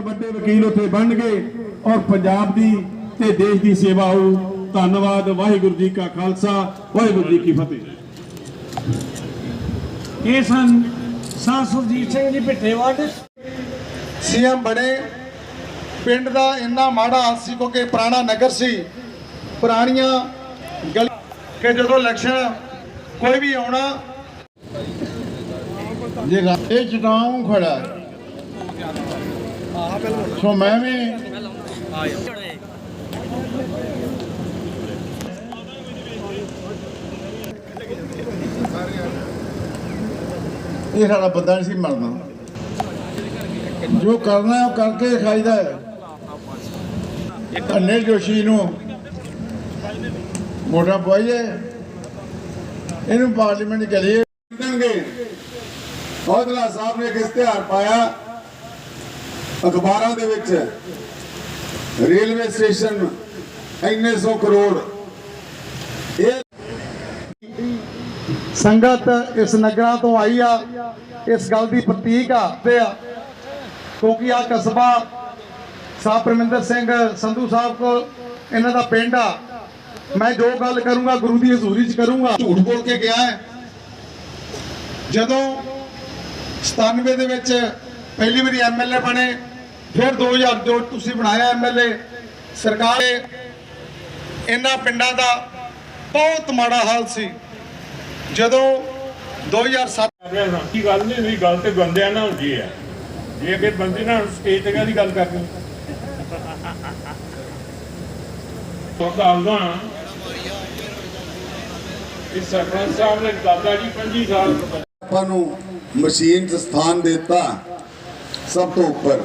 ਵੱਡੇ ਵਕੀਲ ਉੱਥੇ ਬਣਨਗੇ ਔਰ ਪੰਜਾਬ ਦੀ ਤੇ ਦੇਸ਼ ਦੀ ਸੇਵਾ ਹੋਊ। ਧੰਨਵਾਦ ਵਾਹਿਗੁਰੂ ਜੀ ਕਾ ਖਾਲਸਾ ਵਾਹਿਗੁਰੂ ਜੀ ਕੀ ਫਤਿਹ। ਇਹ ਸਨ ਸਾਹ ਸੁਰਜੀਤ ਸਿੰਘ ਜੀ ਭਿੱਟੇਵਾਡ ਸੀਐਮ ਬਣੇ। ਪਿੰਡ ਦਾ ਇੰਨਾ ਮਾੜਾ ਹਾਲ ਸੀ ਕਿਉਂਕਿ ਪੁਰਾਣਾ ਨਗਰ ਸੀ। ਪੁਰਾਣੀਆਂ ਗਲੀ ਕਿ ਜਦੋਂ ਇਲੈਕਸ਼ਨ ਕੋਈ ਵੀ ਆਉਣਾ। ਜੇ ਇਹ ਚਟਾਉਂ ਖੜਾ ਹੈ। ਸੋ ਮੈਂ ਵੀ ਇਹ ਸਾਡਾ ਬੰਦਾ ਨਹੀਂ ਸੀ ਮਰਨਾ। ਜੋ ਕਰਨਾ ਹੈ ਉਹ ਕਰਕੇ ਖਾਈਦਾ ਹੈ। ਅਨਿਲ ਜੋਸ਼ੀ ਨੂੰ ਮੋਟਾ ਪਾਈਏ ਇਹਨੂੰ ਪਾਰਲੀਮੈਂਟ ਚਲੀਏ। ਦੇਣਗੇ ਸਾਹਿਬ ਨੇ ਇੱਕ ਇਸ਼ਤਿਹਾਰ ਪਾਇਆ? ਅਖਬਾਰਾਂ ਦੇ ਵਿੱਚ ਰੇਲਵੇ ਸਟੇਸ਼ਨ ਇੰਨੇ ਸੌ ਕਰੋੜ। ਇਹ ਸੰਗਤ ਇਸ ਨਗਰਾਂ ਤੋਂ ਆਈ ਆ, ਇਸ ਗੱਲ ਦੀ ਪ੍ਰਤੀਕ ਆ, ਤੇ ਆ, ਕਿਉਂਕਿ ਆ ਕਸਬਾ ਸਾਹਿਬ ਪਰਮਿੰਦਰ ਸਿੰਘ ਸੰਧੂ ਸਾਹਿਬ ਕੋ ਇਹਨਾਂ ਦਾ ਪਿੰਡ ਆ। ਮੈਂ ਜੋ ਗੱਲ ਕਰੂੰਗਾ ਗੁਰੂ ਦੀ ਹਜ਼ੂਰੀ 'ਚ ਕਰੂੰਗਾ। ਝੂਠ ਬੋਲ ਕੇ ਗਿਆ ਹੈ। ਜਦੋਂ 97 ਦੇ ਵਿੱਚ ਪਹਿਲੀ ਵਾਰੀ ਐਮਐਲਏ ਬਣੇ ਫਿਰ 2002 ਤੁਸੀਂ ਬਣਾਇਆ ਐਮਐਲਏ ਸਰਕਾਰ ਨੇ ਇਹਨਾਂ ਪਿੰਡਾਂ ਦਾ ਬਹੁਤ ਮਾੜਾ ਹਾਲ ਸੀ। ਜਦੋਂ 2007 ਕੀ ਗੱਲ ਨਹੀਂ ਹੋਈ ਗੱਲ ਤੇ ਬੰਦਿਆਂ ਨਾਲ ਹੁੰਦੀ ਹੈ। ਜੇ ਅਗੇ ਬੰਦੇ ਨਾਲ ਸਟੇਜ ਤੇ ਦੀ ਗੱਲ ਕਰਨੀ? ਤੋਂ ਦੱਸਦਾ ਇਸ ਸਰਪੰਚ ਸਾਹਿਬ ਨੇ ਦਾਦਾ ਜੀ 25 ਸਾਲ ਆਪਾਂ ਨੂੰ ਮਸ਼ੀਨ 'ਚ ਸਥਾਨ ਦਿੱਤਾ ਸਭ ਤੋਂ ਉੱਪਰ।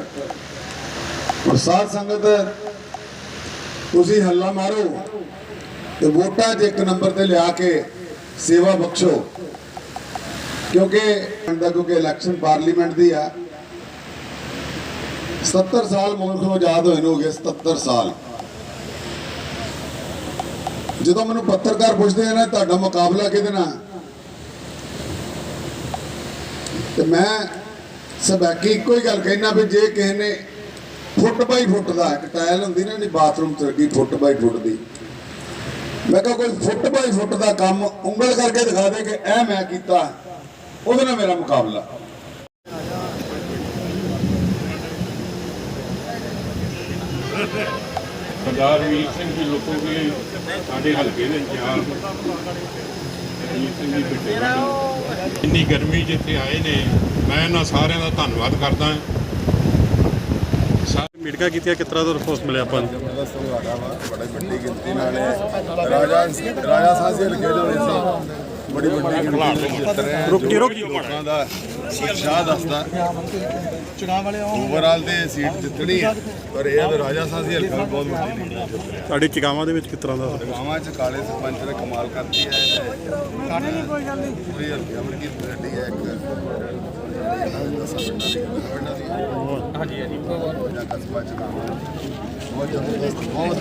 ਔਰ ਸਾਧ ਸੰਗਤ, ਤੁਸੀਂ ਹੱਲਾ ਮਾਰੋ ਤੇ ਵੋਟਾਂ 'ਚ ਇੱਕ ਨੰਬਰ ਤੇ ਲਿਆ ਕੇ ਸੇਵਾ ਬਖਸ਼ੋ। ਕਿਉਂਕਿ ਦਾ ਕਿਉਂਕਿ ਇਲੈਕਸ਼ਨ ਪਾਰਲੀਮੈਂਟ ਦੀ ਆ। 70 ਸਾਲ ਮੁਲਕ ਨੂੰ ਆਜ਼ਾਦ ਹੋਏ ਨੂੰ ਹੋ ਗਏ 77 ਸਾਲ। ਜਦੋਂ ਮੈਨੂੰ ਪੱਤਰਕਾਰ ਪੁੱਛਦੇ ਆ ਨਾ, ਤੁਹਾਡਾ ਮੁਕਾਬਲਾ ਕਿਹਦੇ ਨਾਲ? ਤੇ ਮੈਂ ਸਬੈਕੀ ਇੱਕੋ ਹੀ ਗੱਲ ਕਹਿਣਾ ਵੀ ਜੇ ਕਿਸੇ ਨੇ ਫੁੱਟ ਬਾਈ ਫੁੱਟ ਦਾ ਇੱਕ ਟਾਇਲ ਹੁੰਦੀ ਨਾ ਨਹੀਂ ਬਾਥਰੂਮ ਚ ਲੱਗੀ ਫੁੱਟ ਬਾਈ ਫੁੱਟ ਦੀ। ਮੈਂ ਕਿਹਾ ਕੋਈ ਫੁੱਟ ਬਾਈ ਫੁੱਟ ਦਾ ਕੰਮ ਉਂਗਲ ਕਰਕੇ ਦਿਖਾ ਦੇ ਕਿ ਇਹ ਮੈਂ ਕੀਤਾ। ਉਹਦੇ ਨਾਲ ਮੇਰਾ ਮੁਕਾਬਲਾ। ਸਰਦਾਰ ਵੀਰ ਸਿੰਘ ਜੀ ਲੋਕੋ ਕੇ ਸਾਡੇ ਹਲਕੇ ਦੇ ਇੰਚਾਰਜ। ਵੀਰ ਸਿੰਘ ਜੀ ਬਿੱਟੇ ਇੰਨੀ ਗਰਮੀ ਜਿੱਥੇ ਆਏ ਨੇ ਮੈਂ ਇਹਨਾਂ ਸਾਰਿਆਂ ਦਾ ਧੰਨਵਾਦ ਕਰਦਾ ਹਾਂ ਮੀਟਿੰਗਾਂ ਕੀਤੀਆਂ, ਕਿਸ ਤਰ੍ਹਾਂ ਦਾ ਰਿਸਪੌਂਸ ਮਿਲਿਆ ਆਪਾਂ ਨੂੰ? ਦਾ ਸੰਘਾੜਾ ਵਾ, ਬੜੀ ਵੱਡੀ ਗਿਣਤੀ ਨਾਲ ਇਹ ਰਾਜਾ ਰਾਜਾ ਸਾਸੀ ਲਿਖੇ ਜੋ ਸੀ। ਬੜੀ ਵੱਡੀ ਰੁਕ ਰੁਕ ਜੀ। ਲੋਕਾਂ ਦਾ ਉਤਸ਼ਾਹ ਦੱਸਦਾ। ਚੁਣਾਵ ਵਾਲੇ ਓਵਰਆਲ ਤੇ ਸੀਟ ਜਿੱਤਣੀ ਹੈ ਪਰ ਇਹ ਤਾਂ ਰਾਜਾ ਸਾਸੀ ਹਲਕਾ ਵੀ ਬਹੁਤ ਵੱਡੀ ਲੀਡ ਹੈ। ਤੁਹਾਡੀ ਚਿਕਾਵਾਂ ਦੇ ਵਿੱਚ ਕਿਸ ਤਰ੍ਹਾਂ ਦਾ ਗਾਵਾਂ ਚ ਕਾਲੇ ਸਰਪੰਚ ਨੇ ਕਮਾਲ ਕਰਤੀ ਹੈ। ਨਹੀਂ ਕੋਈ ਗੱਲ ਨਹੀਂ। ਪੂਰੀ ਹਲਕੀ ਅਮਰ ਕੀ ਗੱਡੀ ਹੈ ਇੱਕ ਦੀ ਦੀ। ਹਾਂਜੀ ਹਾਂਜੀ। ਕਸਬਾ ਚ ਬਹੁਤ ਜ਼ਬਰਦਸਤ ਬਹੁਤ